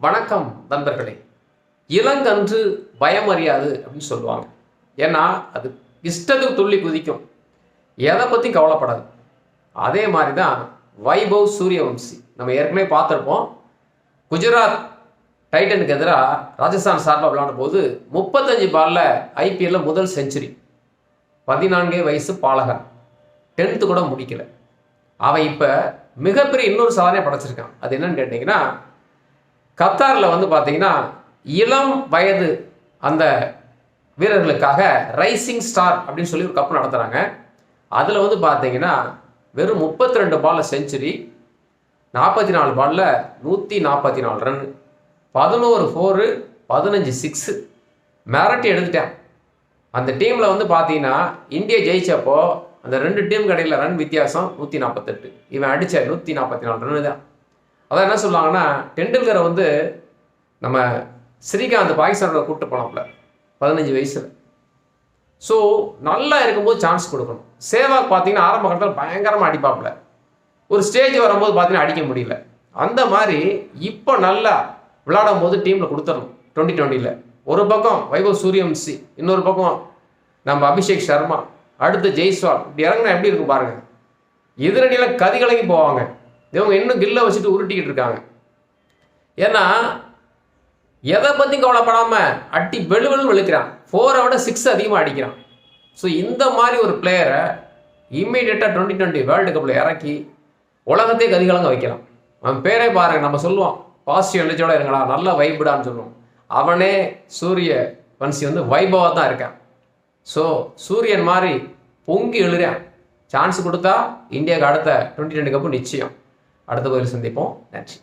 வணக்கம் நண்பர்களே. இளங்கன்று பயம் அறியாது அப்படின்னு சொல்லுவாங்க. ஏன்னா அது இஷ்டத்துக்கு துள்ளி குதிக்கும். எதை பற்றியும் கவலைப்படாது. அதே மாதிரி தான் வைபவ் சூரியவம்சி. நம்ம ஏற்கனவே பார்த்துருப்போம். குஜராத் டைட்டனுக்கு எதிராக ராஜஸ்தான் சார்பாக விளையாடும் போது முப்பத்தஞ்சு பாலில் ஐபிஎல்ல முதல் செஞ்சுரி. பதினான்கே வயசு பாலகன். டென்த்து கூட முடிக்கல. அவன் இப்போ மிகப்பெரிய இன்னொரு சாதனையை படைச்சிருக்கான். அது என்னன்னு கேட்டிங்கன்னா கத்தாரில் வந்து பார்த்தீங்கன்னா இளம் வயது அந்த வீரர்களுக்காக ரைசிங் ஸ்டார் அப்படின்னு சொல்லி ஒரு கப் நடத்துகிறாங்க அதில் வந்து பார்த்தீங்கன்னா வெறும் முப்பத்தி ரெண்டு பாலில் செஞ்சுரி நாற்பத்தி நாலு பாலில் நூற்றி நாற்பத்தி நாலு ரன் பதினோரு ஃபோரு பதினஞ்சு சிக்ஸு மிரட்டி எடுத்துட்டேன். அந்த டீமில் வந்து பார்த்தீங்கன்னா இந்தியா ஜெயிச்சப்போ அந்த ரெண்டு டீம் கடையில் ரன் வித்தியாசம் நூற்றி நாற்பத்தெட்டு இவன் அடித்த நூற்றி நாற்பத்தி நாலு ரன்னு தான். அதான் என்ன சொல்லுவாங்கன்னா டெண்டுல்கரை வந்து நம்ம ஸ்ரீகாந்த் பாகிஸ்தானோட கூப்பிட்டு போனாப்ல பதினஞ்சு வயசில். ஸோ நல்லா இருக்கும்போது சான்ஸ் கொடுக்கணும். சேவாக் பார்த்தீங்கன்னா ஆரம்ப கட்டத்தில் பயங்கரமாக அடிப்பாப்புல. ஒரு ஸ்டேஜ் வரும்போது பார்த்தீங்கன்னா அடிக்க முடியல. அந்த மாதிரி இப்போ நல்லா விளையாடும் போது டீமில் கொடுத்துடணும் டுவெண்ட்டி டுவெண்ட்டியில் ஒரு பக்கம் வைபவ் சூரியவம்சி இன்னொரு பக்கம் நம்ம அபிஷேக் சர்மா அடுத்து ஜெய்ஸ்வால். இப்படி இறங்கினா எப்படி இருக்கும் பாருங்க. எதிரணியில் கதி கலங்கி போவாங்க. இவங்க இன்னும் கில்ல வச்சுட்டு உருட்டிக்கிட்டு இருக்காங்க. ஏன்னா எதை பற்றியும் கவலைப்படாமல் அட்டி வெளுவெளு வெளுக்கிறான். ஃபோரை விட சிக்ஸ் அதிகமாக அடிக்கிறான். ஸோ இந்த மாதிரி ஒரு பிளேயரை இம்மீடியட்டாக டுவெண்ட்டி டுவெண்ட்டி வேர்ல்டு கப்பில் இறக்கி உலகத்தையே கதிகலங்க வைக்கலாம். அவன் பேரே பாருங்க நம்ம சொல்லுவோம். பாசிட்டிவ் எனர்ஜியோட இருங்களா நல்ல வைப்டான்னு சொல்லுவோம். அவனே சூரிய வன்சி வந்து வைபவாக தான் இருக்கான். ஸோ சூரியன் மாதிரி பொங்கி எழுறான். சான்ஸ் கொடுத்தா இந்தியாவுக்கு அடுத்த டுவெண்ட்டி டுவெண்ட்டி கப்பு நிச்சயம். அடுத்த பதில் சந்திப்போம். நன்றி.